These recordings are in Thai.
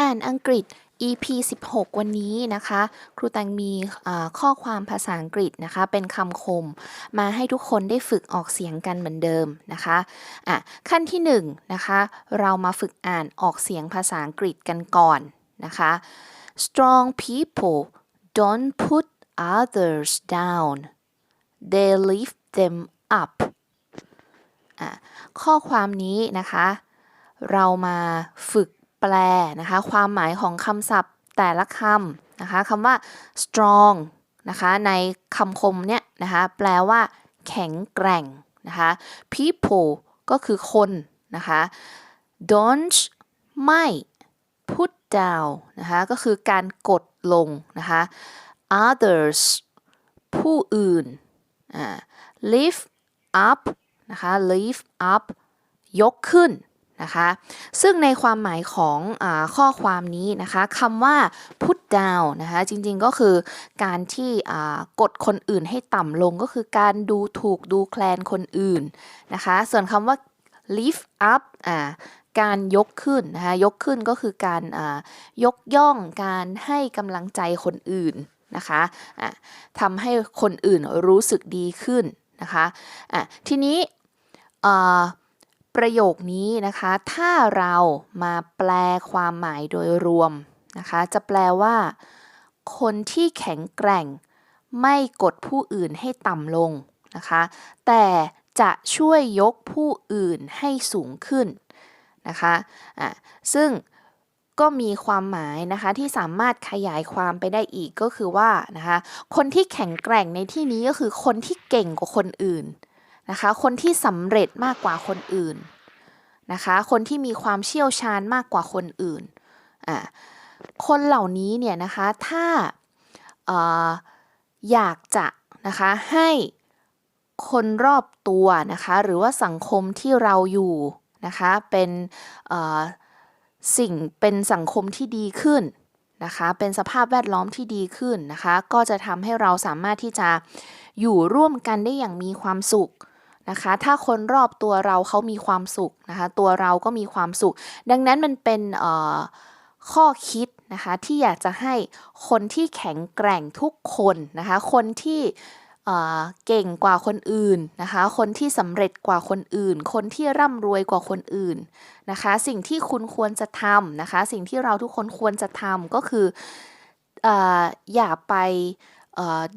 อ่านอังกฤษ EP 16 วันนี้นะคะ ครูแตงมีข้อความภาษาอังกฤษนะคะ เป็นคำคม มาให้ทุกคนได้ฝึกออกเสียงกันเหมือนเดิมนะคะอะขั้นที่1นงนะคะ เรามาฝึกอ่านออกเสียงภาษาอังกฤษกันก่อนนะคะ strong people don't put others down they lift them up อะข้อความนี้นะคะ เรามาฝึก แปลนะคะ ความหมายของคำศัพท์แต่ละคำนะคะคำว่า strong นะคะในคำคมเนี่ยนะคะแปลว่า แข็งแกร่งนะคะ people ก็คือคนนะคะ don't ไม่ put down นะคะก็คือการกดลงนะคะ others ผู้อื่นอ่า lift up นะคะ lift up ยกขึ้น นะคะ ซึ่งในความหมายของอข้อความนี้นะคะคำว่า put down นะคะจริงๆก็คือการที่กดคนอื่นให้ต่ำลงก็คือการดูถูกดูแคลนคนอื่นนะคะ ส่วนคำว่า lift up อ่าการยกขึ้นนะคะยกขึ้นก็คือการยกย่องการให้กำลังใจคนอื่นนะคะะทำให้คนอื่นรู้สึกดีขึ้นนะคะะทีนี้ ประโยคนี้นะคะ ถ้าเรามาแปลความหมายโดยรวมนะคะ จะแปลว่า คนที่แข็งแกร่ง ไม่กดผู้อื่นให้ต่ำลงนะคะ แต่จะช่วยยกผู้อื่นให้สูงขึ้นนะคะอะซึ่งก็มีความหมายนะคะที่สามารถขยายความไปได้อีกก็คือว่านะคะ คนที่แข็งแกร่งในที่นี้ก็คือคนที่เก่งกว่าคนอื่น นะคะ คนที่สำเร็จมากกว่าคนอื่นนะคะ คนที่มีความเชี่ยวชาญมากกว่าคนอื่นอ่าคนเหล่านี้เนี่ยนะคะถ้าอออยากจะนะคะให้คนรอบตัวนะคะหรือว่าสังคมที่เราอยู่นะคะเป็นสิ่งเป็นสังคมที่ดีขึ้นนะคะเป็นสภาพแวดล้อมที่ดีขึ้นนะคะก็จะทำให้เราสามารถที่จะอยู่ร่วมกันได้อย่างมีความสุข นะคะ ถ้าคนรอบตัวเราเขามีความสุขนะคะ ตัวเราก็มีความสุข ดังนั้นมันเป็นข้อคิดนะคะที่อยากจะให้คนที่แข็งแกร่งทุกคนนะคะ คนที่เก่งกว่าคนอื่นนะคะ คนที่สำเร็จกว่าคนอื่น คนที่ร่ำรวยกว่าคนอื่นนะคะ สิ่งที่คุณควรจะทำนะคะ สิ่งที่เราทุกคนควรจะทำก็คือออย่าไป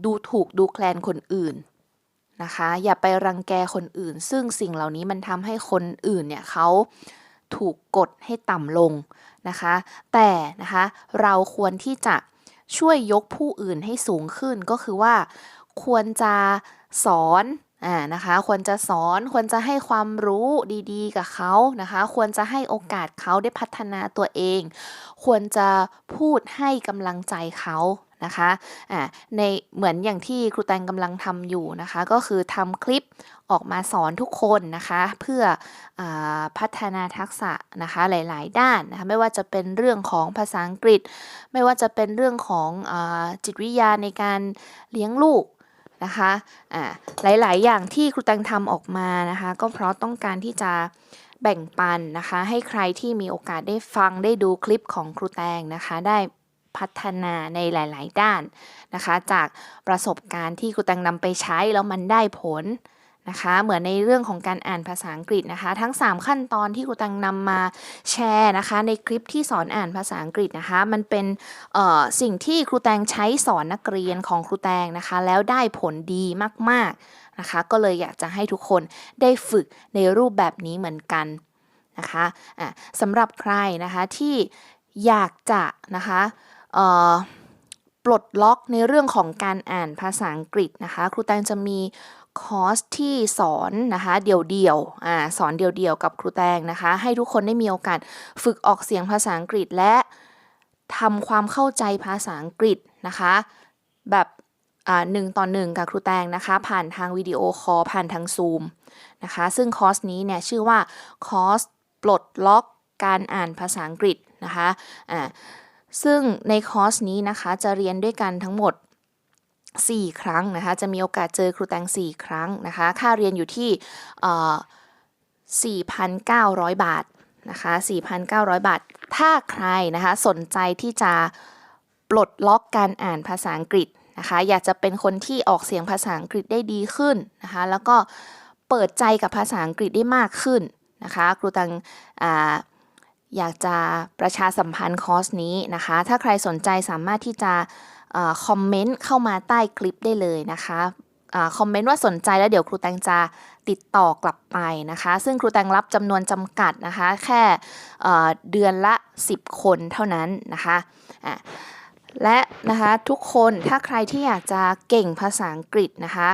ดูถูกดูแคลนคนอื่น นะคะ อย่าไปรังแกคนอื่น ซึ่งสิ่งเหล่านี้มันทำให้คนอื่นเนี่ยเขาถูกกดให้ต่ำลงนะคะ แต่นะคะเราควรที่จะช่วยยกผู้อื่นให้สูงขึ้นก็คือว่าควรจะสอนอ่านะคะควรจะสอนควรจะให้ความรู้ดีๆ กับเขานะคะ ควรจะให้โอกาสเขาได้พัฒนาตัวเอง ควรจะพูดให้กำลังใจเขา นะคะอ่าในเหมือนอย่างที่ครูแตงกำลังทำอยู่นะคะ ก็คือทำคลิปออกมาสอนทุกคนนะคะ เพื่ออพัฒนาทักษะนะคะหลาย ๆ ด้านนะคะไม่ว่าจะเป็นเรื่องของภาษาอังกฤษ ไม่ว่าจะเป็นเรื่องของอจิตวิทยาในการเลี้ยงลูกนะคะอ่าหลาย ๆ อย่างที่ครูแตงทำออกมานะคะ ก็เพราะต้องการที่จะแบ่งปันนะคะ ให้ใครที่มีโอกาสได้ฟังได้ดูคลิปของครูแตงนะคะ ได้ พัฒนาในหลาย ๆ ด้านนะคะ จากประสบการณ์ที่ครูแตงนำไปใช้แล้วมันได้ผลนะคะเหมือนในเรื่องของการอ่านภาษาอังกฤษนะคะ ทั้ง 3 ขั้นตอนที่ครูแตงนำมาแชร์นะคะ ในคลิปที่สอนอ่านภาษาอังกฤษนะคะ มันเป็นสิ่งที่ครูแตงใช้สอนนักเรียนของครูแตงนะคะ แล้วได้ผลดีมากๆนะคะ ก็เลยอยากจะให้ทุกคนได้ฝึกในรูปแบบนี้เหมือนกันนะคะะสำหรับใครนะคะที่อยากจะนะคะ ปลดล็อกในเรื่องของการอ่านภาษาอังกฤษนะคะ ครูแตงจะมีคอร์สที่สอนนะคะเดี่ยวๆอ่าสอนเดี่ยวๆกับครูแตงนะคะ ให้ทุกคนได้มีโอกาสฝึกออกเสียงภาษาอังกฤษและทำความเข้าใจภาษาอังกฤษนะคะ แบบหนึ่งต่อหนึ่งกับครูแตงนะคะ ผ่านทางวิดีโอคอลผ่านทางซูมนะคะซึ่งคอร์สนี้เนี่ยชื่อว่าคอร์สปลดล็อกการอ่านภาษาอังกฤษนะคะอ่า ซึ่งในคอร์สนี้นะคะจะเรียนด้วยกันทั้งหมด 4 ครั้งนะคะ จะมีโอกาสเจอครูแตง 4 ครั้งนะคะ ค่าเรียนอยู่ที่เอ่อ4,900 บาทนะคะ 4,900 บาท ถ้าใครนะคะสนใจที่จะปลดล็อกการอ่านภาษาอังกฤษนะคะอยากจะเป็นคนที่ออกเสียงภาษาอังกฤษได้ดีขึ้นนะคะแล้วก็เปิดใจกับภาษาอังกฤษได้มากขึ้นนะคะครูตังอ่า อยากจะประชาสัมพันธ์คอร์สนี้นะคะ ถ้าใครสนใจสามารถที่จะอคอมเมนต์เข้ามาใต้คลิปได้เลยนะคะอาคอมเมนต์ว่าสนใจแล้วเดี๋ยวครูแตงจะติดต่อกลับไปนะคะ ซึ่งครูแตงรับจำนวนจำกัดนะคะ แค่เดือนละ 10 คนเท่านั้นนะคะะและนะคะทุกคนถ้าใครที่อยากจะเก่งภาษาอังกฤษนะคะ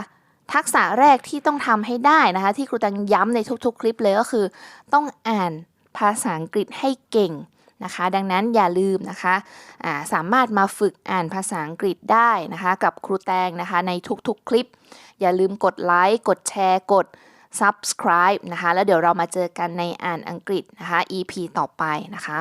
ทักษะแรกที่ต้องทำให้ได้นะคะ ที่ครูแตงย้ำในทุกๆ คลิปเลยก็คือ ต้องอ่าน ภาษาอังกฤษให้เก่งนะคะ ดังนั้นอย่าลืมนะคะาสามารถมาฝึกอ่านภาษาอังกฤษได้นะคะ กับครูแตงนะคะในทุกๆคลิป อย่าลืมกดไลค์ กดแชร์ กด subscribe นะคะ แล้วเดี๋ยวเรามาเจอกันในอ่านอังกฤษนะคะ EP ต่อไปนะคะ